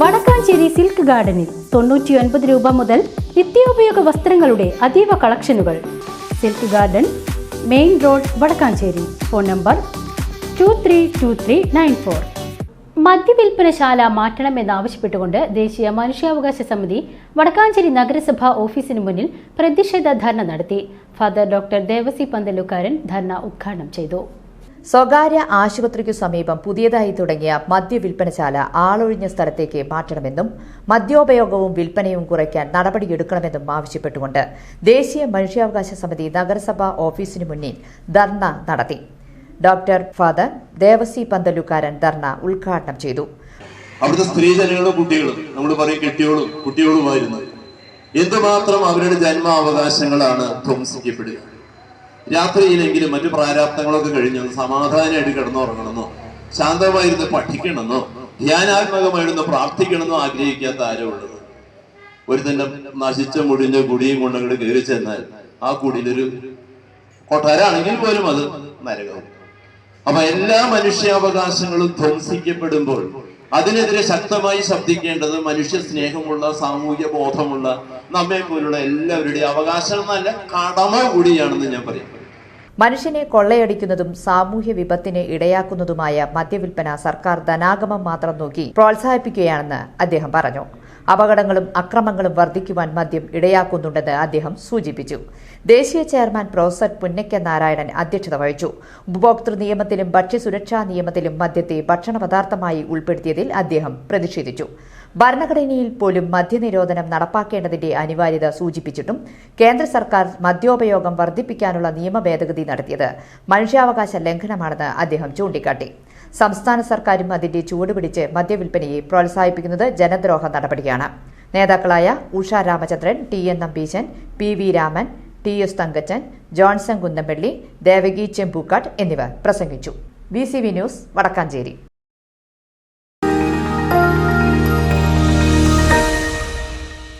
Vadakkanchery silk ഗാർഡനിൽ തൊണ്ണൂറ്റിയൊൻപത് രൂപ മുതൽ നിത്യോപയോഗ വസ്ത്രങ്ങളുടെ അതീവ കളക്ഷനുകൾ. Silk garden main road Vadakkanchery. Phone number two three two three nine four. മദ്യവിൽപ്പനശാല മാറ്റണമെന്നാവശ്യപ്പെട്ടുകൊണ്ട് ദേശീയ മനുഷ്യാവകാശ സമിതി വടക്കാഞ്ചേരി നഗരസഭ ഓഫീസിന് മുന്നിൽ പ്രതിഷേധ ധർണ നടത്തി. ഫാദർ ഡോക്ടർ ദേവസി പന്തലുക്കാരൻ ധർണ ഉദ്ഘാടനം ചെയ്തു. സ്വകാര്യ ആശുപത്രിക്കു സമീപം പുതിയതായി തുടങ്ങിയ മദ്യവിൽപ്പനശാല ആളൊഴിഞ്ഞ സ്ഥലത്തേക്ക് മാറ്റണമെന്നും മദ്യോപയോഗവും വിൽപ്പനയും കുറയ്ക്കാൻ നടപടിയെടുക്കണമെന്നും ആവശ്യപ്പെട്ടുകൊണ്ട് ദേശീയ മനുഷ്യാവകാശ സമിതി നഗരസഭാ ഓഫീസിനു മുന്നിൽ ധർണ നടത്തി. ഡോക്ടർ ഫാദർ ദേവസി പന്തലുകാരൻ ധർണ ഉദ്ഘാടനം ചെയ്തു. അവിടുത്തെ സ്ത്രീജനങ്ങളും കുട്ടികളും നമ്മൾ പറയും കെട്ടിയോളും കുട്ടികളുമായിരുന്നു. എന്തുമാത്രം അവരുടെ ജന്മാവകാശങ്ങളാണ് ധ്വംസിക്കപ്പെടുക? രാത്രിയിലെങ്കിലും മറ്റു പ്രാരാബ്ദങ്ങളൊക്കെ കഴിഞ്ഞ് സമാധാനമായിട്ട് കിടന്നുറങ്ങണമെന്നോ ശാന്തമായിരുന്ന് പഠിക്കണമെന്നോ ധ്യാനാത്മകമായിരുന്ന് പ്രാർത്ഥിക്കണമെന്നോ ആഗ്രഹിക്കാത്ത ആരോ ഒരു തന്നെ നശിച്ച മുടിഞ്ഞ കുടിയും കൊണ്ടങ്ങോട്ട് കയറി ചെന്നാൽ ആ കുടിയിലൊരു കൊട്ടാരാണെങ്കിൽ പോലും അത് നരകവും. അപ്പൊ എല്ലാ മനുഷ്യാവകാശങ്ങളും ധ്വംസിക്കപ്പെടുമ്പോൾ അതിനെതിരെ ശക്തമായി ശബ്ദിക്കേണ്ടത് മനുഷ്യ സ്നേഹമുള്ള സാമൂഹ്യ ബോധമുള്ള നമ്മെ പോലുള്ള എല്ലാവരുടെയും അവകാശം എന്നല്ല കടമ കൂടിയാണെന്ന് ഞാൻ പറയും. മനുഷ്യനെ കൊള്ളയടിക്കുന്നതും സാമൂഹ്യ വിപത്തിന് ഇടയാക്കുന്നതുമായ മദ്യവിൽപ്പന സർക്കാർ ധനാഗമം മാത്രം നോക്കി പ്രോത്സാഹിപ്പിക്കുകയാണെന്ന് അദ്ദേഹം പറഞ്ഞു. അപകടങ്ങളും അക്രമങ്ങളും വർദ്ധിക്കുവാൻ മദ്യം ഇടയാക്കുന്നുണ്ടെന്ന് അദ്ദേഹം സൂചിപ്പിച്ചു. ദേശീയ ചെയർമാൻ പ്രൊഫസർ പുന്നയ്ക്ക നാരായണൻ അധ്യക്ഷത വഹിച്ചു. ഉപഭോക്തൃ നിയമത്തിലും ഭക്ഷ്യസുരക്ഷാ നിയമത്തിലും മദ്യത്തെ ഭക്ഷണ ഉൾപ്പെടുത്തിയതിൽ അദ്ദേഹം പ്രതിഷേധിച്ചു. ഭരണഘടനയിൽ പോലും മദ്യനിരോധനം നടപ്പാക്കേണ്ടതിന്റെ അനിവാര്യത സൂചിപ്പിച്ചിട്ടും കേന്ദ്ര സർക്കാർ മദ്യോപയോഗം വർദ്ധിപ്പിക്കാനുള്ള നിയമ ഭേദഗതി നടത്തിയത് മനുഷ്യാവകാശ ലംഘനമാണെന്ന് അദ്ദേഹം ചൂണ്ടിക്കാട്ടി. സംസ്ഥാന സർക്കാരും അതിന്റെ ചുവടുപിടിച്ച് മദ്യവിൽപ്പനയെ പ്രോത്സാഹിപ്പിക്കുന്നത് ജനദ്രോഹ നടപടിയാണ്. നേതാക്കളായ Usha Ramachandran T N Nambeesan P V Raman T S Thankachan Johnson Kunnampally Devaki Chembookkattu എന്നിവർ പ്രസംഗിച്ചു. B C V news Vadakkanchery.